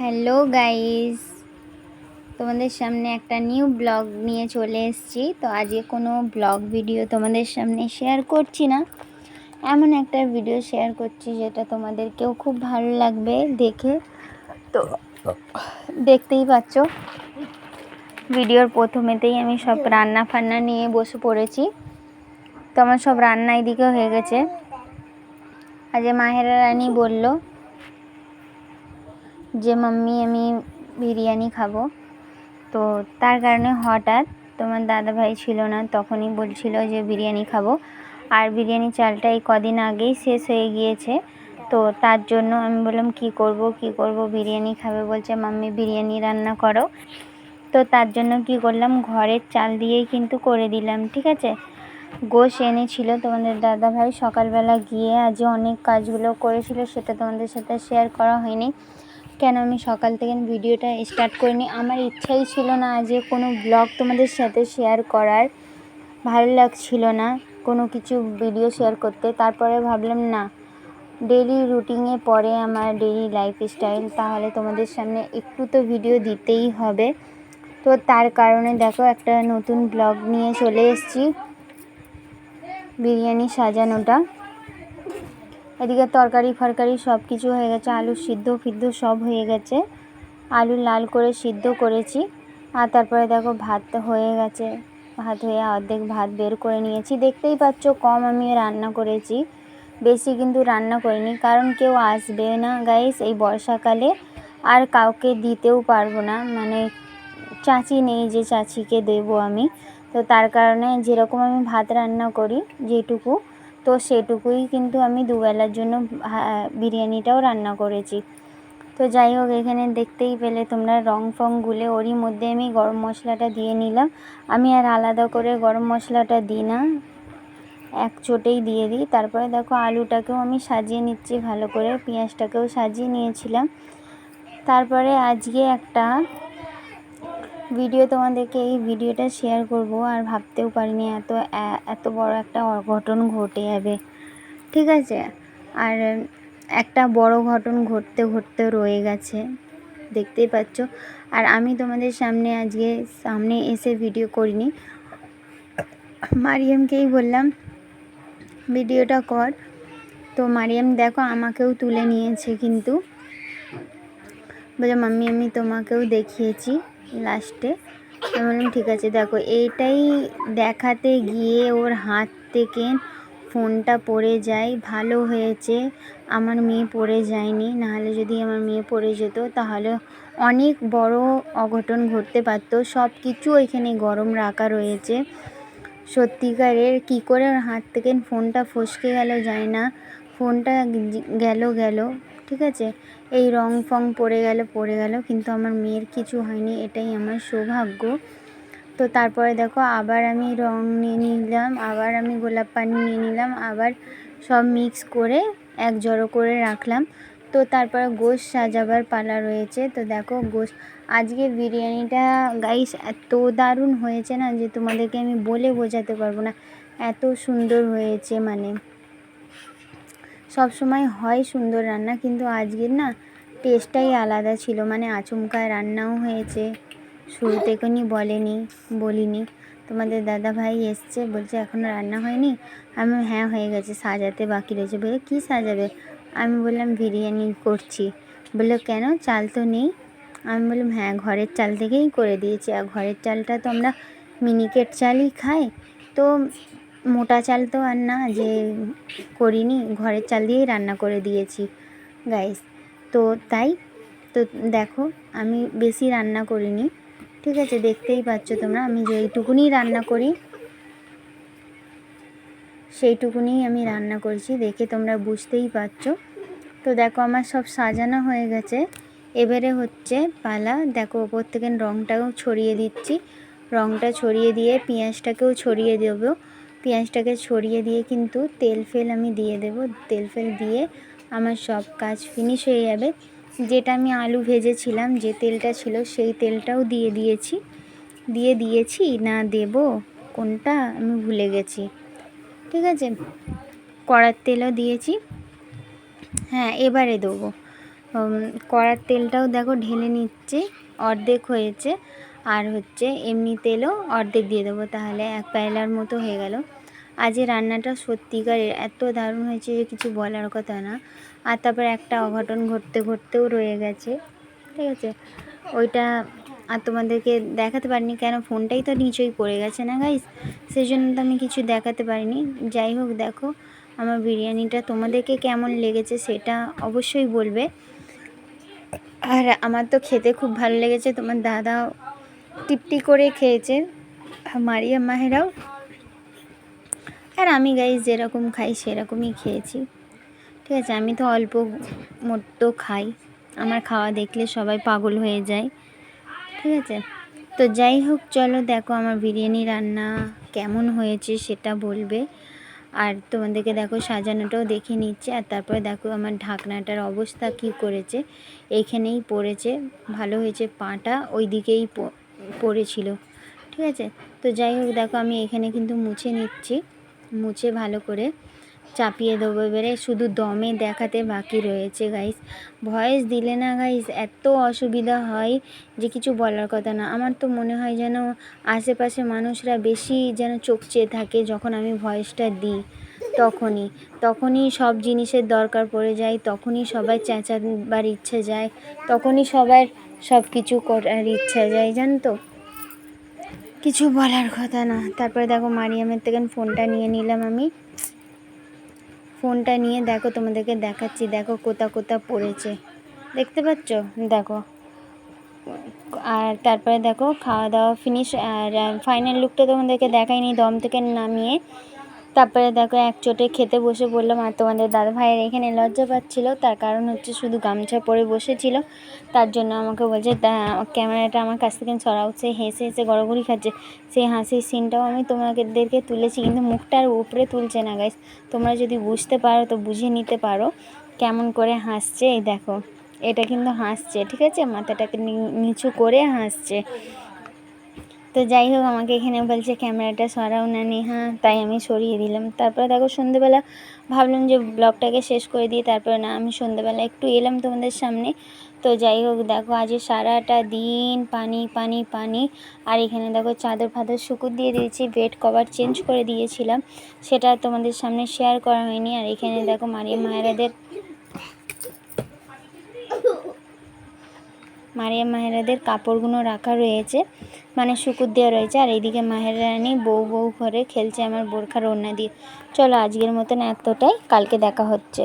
Hello guys, তোমাদের সামনে একটা নিউ ব্লগ নিয়ে চলে এসেছি। তো আজকে কোনো ব্লগ ভিডিও তোমাদের সামনে শেয়ার করছি না। এমন একটা ভিডিও শেয়ার করছি যেটা তোমাদেরকেও খুব ভালো লাগবে দেখে। তো দেখতেই পাচ্ছ, ভিডিওর প্রথমেতেই আমি সব রান্না ফান্না নিয়ে বসে পড়েছি। তো সব রান্না এদিকে হয়ে গেছে। আজ মাহেরা রানী বলল যে মাম্মি, আমি বিরিয়ানি খাব। তো তার কারণে হঠাৎ তোমার দাদা ভাই ছিল না, তখনই বলছিল যে বিরিয়ানি খাব। আর বিরিয়ানি চালটা এই কদিন আগেই শেষ হয়ে গিয়েছে। তো তার জন্য আমি বললাম, কি করব কি করব? বিরিয়ানি খাবে? বলছে, মাম্মি, বিরিয়ানি রান্না করো। তো তার জন্য কি করলাম, ঘরের চাল দিয়েই কিন্তু করে দিলাম, ঠিক আছে? গোশ এনেছিল তোমাদের দাদা ভাই সকালবেলা গিয়ে আজ অনেক কাজগুলো করেছিল, সেটা তোমাদের সাথে শেয়ার করা হয়নি। কেন আমি সকাল থেকে ভিডিওটা স্টার্ট করিনি? আমার ইচ্ছাই ছিল না যে কোনো ব্লগ তোমাদের সাথে শেয়ার করার। ভালো লাগছিল না কোনো কিছু ভিডিও শেয়ার করতে। তারপরে ভাবলাম, না ডেলি রুটিনে পরে আমার ডেলি লাইফ স্টাইল তাহলে তোমাদের সামনে একটু তো ভিডিও দিতেই হবে। তো তার কারণে দেখো একটা নতুন ব্লগ নিয়ে চলে এসেছি। বিরিয়ানি সাজানোটা। এদিকে তরকারি, ফরকারি সব কিছু হয়ে গেছে। আলু সিদ্ধ ফিদ্ধ সব হয়ে গেছে। আলু লাল করে সিদ্ধ করেছি। আর তারপরে দেখো ভাত হয়ে গেছে। ভাত হয়ে অর্ধেক ভাত বের করে নিয়েছি। দেখতেই পাচ্ছ কম আমি রান্না করেছি। বেশি কিন্তু রান্না করিনি, কারণ কেউ আসবে না। গাইস, এই বর্ষাকালে আর কাউকে দিতেও পারব না। মানে চাচি নেই যে চাচিকে দেবো আমি। তো তার কারণে যেরকম আমি ভাত রান্না করি, যেটুকু তো সেটুকুই কিন্তু আমি দুবেলার জন্য বিরিয়ানিটাও রান্না করেছি। তো যাই হোক, এখানে দেখতেই পেলে তোমরা রং ফং গুলে ওরই মধ্যে আমি গরম মশলাটা দিয়ে নিলাম। আমি আর আলাদা করে গরম মশলাটা দিই না, এক চোটেই দিয়ে দিই। তারপরে দেখো আলুটাকেও আমি সাজিয়ে নিচ্ছি, ভালো করে পেঁয়াজটাকেও সাজিয়ে নিয়েছিলাম। তারপরে আজকে একটা ভিডিও তোমাদেরকে এই ভিডিওটা শেয়ার করব আর ভাবতেও পারিনি এত এত বড় একটা অঘটন ঘটে যাবে। ঠিক আছে? আর একটা বড় ঘটন ঘটতে ঘটতে রয়ে গেছে। দেখতেই পাচ্ছ? আর আমি তোমাদের সামনে আজকে, সামনে এসে ভিডিও করিনি। মারিয়ামকেই বললাম ভিডিওটা কর। তো মারিয়াম দেখো আমাকেও তুলে নিয়েছে কিন্তু। বলে মাম্মি, আমি তোমাকেও দেখিয়েছি। লাস্টে। বললাম, ঠিক আছে, দেখো, এইটাই দেখাতে গিয়ে ওর হাত থেকে ফোনটা পড়ে যায়। ভালো হয়েছে, আমার মেয়ে পড়ে যায়নি। নাহলে যদি আমার মেয়ে পড়ে যেত, তাহলে অনেক বড় অঘটন ঘটতে পারতো। সব কিছু ওইখানে গরম রাখা রয়েছে। সত্যিকারের কী করে ওর হাত থেকে ফোনটা ফসকে গেল যায় না। ফোনটা গেল গেল। ঠিক আছে? এই রং ফং পড়ে গেল পড়ে গেল, কিন্তু আমার মেয়ের কিছু হয়নি, এটাই আমার সৌভাগ্য। তো তারপরে দেখো, আবার আমি রং নিয়ে নিলাম, আবার আমি গোলাপ পানি নিয়ে নিলাম, আবার সব মিক্স করে এক জড়ো করে রাখলাম। তো তারপরে গোশ সাজাবার পালা রয়েছে। তো দেখো, গোশ আজকে বিরিয়ানিটা গাইস এত দারুণ হয়েছে না যে তোমাদেরকে আমি বলে বোঝাতে পারব না। এত সুন্দর হয়েছে মানে। সব সময় হয় সুন্দর রান্না, কিন্তু আজকের না টেস্টটাই আলাদা ছিল। মানে আচমকায় রান্নাও হয়েছে। শুরু থেকেই বলেনি, বলিনি। তোমাদের দাদা ভাই এসছে, বলছে এখনও রান্না হয়নি। আমি হ্যাঁ হয়ে গেছে, সাজাতে বাকি রয়েছে। বলে, কী সাজাবে? আমি বললাম, বিরিয়ানি করছি। বলল, কেন? চাল তো নেই। আমি বললাম হ্যাঁ ঘরের চাল থেকেই করে দিয়েছি। আর ঘরের চালটা তো আমরা মিনিকেট চালই খাই। তো মোটা চাল তো আর না, যে করিনি, ঘরের চাল দিয়েই রান্না করে দিয়েছি গাইস তো তাই, তো দেখো, আমি বেশি রান্না করিনি, ঠিক আছে? দেখতেই পাচ্ছ তোমরা, আমি যেইটুকুনি রান্না করি, সেইটুকুনি আমি রান্না করছি, দেখে তোমরা বুঝতেই পারছ তো দেখো, আমার সব সাজানো হয়ে গেছে। এবারে হচ্ছে পালা, দেখো, ওপর থেকে রঙটাও ছড়িয়ে দিচ্ছি। রঙটা ছড়িয়ে দিয়ে, পেঁয়াজটাকেও ছড়িয়ে দেবো। পেঁয়াজটাকে ছড়িয়ে দিয়ে কিন্তু তেল ফেল আমি দিয়ে দেব। তেল ফেল দিয়ে আমার সব কাজ ফিনিশ হয়ে যাবে। যেটা আমি আলু ভেজেছিলাম, যে তেলটা ছিল সেই তেলটাও দিয়ে দিয়েছি। দিয়ে দিয়েছি, না দেব কোনটা আমি ভুলে গেছি। ঠিক আছে? কড়ার তেলও দিয়েছি। হ্যাঁ এবারে দেবো। কড়ার তেলটাও দেখো ঢেলে নিচ্ছে, অর্ধেক হয়েছে। আর হচ্ছে এমনি তেলও অর্ধেক দিয়ে দেবো, তাহলে এক পায়লার মতো হয়ে গেল। আজ এই রান্নাটা সত্যিকারের এত দারুণ হয়েছে যে কিছু বলার কথা না। আর তারপর একটা অঘটন ঘটতে ঘটতেও রয়ে গেছে, ঠিক আছে? ওইটা আর তোমাদেরকে দেখাতে পারিনি, কেন ফোনটাই তো নিচেই পড়ে গেছে না গাইস সেই জন্য তো আমি কিছু দেখাতে পারিনি। যাই হোক দেখো, আমার বিরিয়ানিটা তোমাদেরকে কেমন লেগেছে সেটা অবশ্যই বলবে। আর আমার তো খেতে খুব ভালো লেগেছে, তোমার দাদা টিপটি করে খেয়েছে মারিয়া মাহেরাও। আর আমি গাইস যেরকম খাই সেরকমই খেয়েছি। ঠিক আছে, আমি তো অল্প মোটো খাই। আমার খাওয়া দেখলে সবাই পাগল হয়ে যায়। ঠিক আছে, তো যাই হোক, চলো দেখো আমার বিরিয়ানি রান্না কেমন হয়েছে সেটা বলবে। আর তোমাদেরকে দেখো সাজানোটাও দেখে নিচ্ছে। আর তারপরে দেখো আমার ঢাকনাটার অবস্থা কি করেছে। এইখানেই পড়েছে, ভালো হয়েছে পাটা ওই দিকেই পড়েছিল। ঠিক আছে? তো যাই হোক, দেখো আমি এখানে কিন্তু মুছে নিচ্ছি। মুছে ভালো করে চাপিয়ে দেবো। এবারে শুধু দমে দেখাতে বাকি রয়েছে গাইস ভয়েস দিলে না গাইস এত অসুবিধা হয় যে কিছু বলার কথা না। আমার তো মনে হয় যেন আশেপাশে মানুষরা বেশি যেন চোখ চেয়ে থাকে যখন আমি ভয়েসটা দিই। তখনই তখনই সব জিনিসের দরকার পড়ে যায়, তখনই সবাই চেঁচাবার ইচ্ছে যায়, তখনই সবার সব কিছু করার ইচ্ছা যায় জানো তো কিছু বলার কথা না। তারপরে দেখো মারিয়ামের থেকে ফোনটা নিয়ে নিলাম আমি। ফোনটা নিয়ে দেখো তোমাদেরকে দেখাচ্ছি। দেখো কোথা কোথা পড়েছে। দেখতে পাচ্ছ? দেখো। আর তারপরে দেখো খাওয়া দাওয়া ফিনিশ আর ফাইনাল লুকটা তোমাদেরকে দেখাইনি। দম থেকে নামিয়ে তারপরে দেখো এক চোটে খেতে বসে বললাম আর তোমাদের দাদা ভাইয়ের এখানে লজ্জা পাচ্ছিলো। তার কারণ হচ্ছে শুধু গামছা পরে বসেছিল। তার জন্য আমাকে বলছে "দা- ক্যামেরাটা আমার কাছ থেকে সরাও। সে হেসে হেসে গড়াগড়ি খাচ্ছে। সেই হাসির সিনটাও আমি তোমাদেরকে তুলেছি, কিন্তু মুখটা আর উপরে তুলছে না গাইস তোমরা যদি বুঝতে পারো, তো বুঝে নিতে পারো কেমন করে হাসছে। এই দেখো, এটা কিন্তু হাসছে, ঠিক আছে? মাথাটাকে নিচু করে হাসছে। তো যাই হোক, আমাকে এখানে বলছে ক্যামেরাটা সরাও না নেহা, তাই আমি সরিয়ে দিলাম। তারপরে দেখো, সন্ধেবেলা ভাবলাম যে ব্লগটাকে শেষ করে দিই, তারপরে না, আমি সন্ধেবেলা একটু এলাম তোমাদের সামনে। তো যাই হোক, দেখো, আজ সারাটা দিন পানি পানি পানি, আর এখানে দেখো, চাদর ফাদর শুকুর দিয়ে দিয়েছি, বেড কভার চেঞ্জ করে দিয়েছিলাম। সেটা তোমাদের সামনে শেয়ার করা হয়নি, আর এখানে দেখো, মারিয়া মায়েরাদের মারিয়া মাহেরাদের কাপড়গুলো রাখা রয়েছে। মানে শুকুর দেওয়া রয়েছে। আর এইদিকে মাহেরানি রানী বউ বউ ঘরে খেলছে আমার বোরখার ওড়না দিয়ে। চলো আজকের মতন এতটাই। কালকে দেখা হচ্ছে।